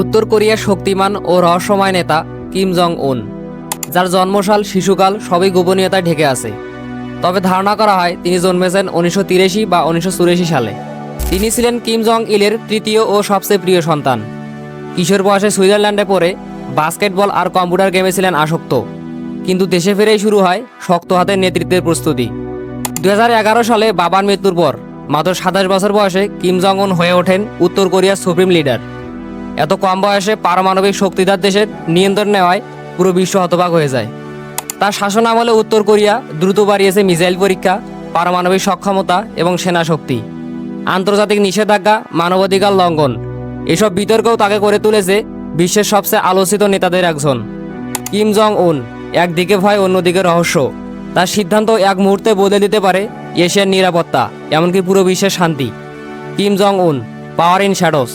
উত্তর কোরিয়ার শক্তিমান ও রহস্যময় নেতা কিম জং উন যার জন্মসাল শিশুকাল সবই গোপনীয়তায় ঢেকে আছে। তবে ধারণা করা হয় তিনি জন্মেছেন উনিশশো তিরাশি বা উনিশশো চুরাশি সালে। তিনি ছিলেন কিম জং ইলের তৃতীয় ও সবচেয়ে প্রিয় সন্তান। কিশোর বয়সে সুইজারল্যান্ডে পড়ে বাস্কেটবল আর কম্পিউটার গেমে ছিলেন আসক্ত। কিন্তু দেশে ফিরেই শুরু হয় শক্ত হাতের নেতৃত্বের প্রস্তুতি। দুহাজার এগারো সালে বাবার মৃত্যুর পর মাত্র সাতাশ বছর বয়সে কিম জং উন হয়ে ওঠেন উত্তর কোরিয়ার সুপ্রিম লিডার। এত কম বয়সে পারমাণবিক শক্তিধর দেশের নিয়ন্ত্রণ নেওয়ায় পুরো বিশ্ব হতবাক হয়ে যায়। তার শাসন আমলে উত্তর কোরিয়া দ্রুত বাড়িয়েছে মিসাইল পরীক্ষা, পারমাণবিক সক্ষমতা এবং সেনা শক্তি। আন্তর্জাতিক নিষেধাজ্ঞা, মানবাধিকার লঙ্ঘন, এসব বিতর্কও তাকে করে তুলেছে বিশ্বের সবচেয়ে আলোচিত নেতাদের একজন। কিম জং উন একদিকে ভয়, অন্যদিকে রহস্য। তার সিদ্ধান্ত এক মুহূর্তে বদলে দিতে পারে এশিয়ার নিরাপত্তা, এমনকি পুরো বিশ্বের শান্তি। কিম জং উন পাওয়ার ইন শ্যাডোস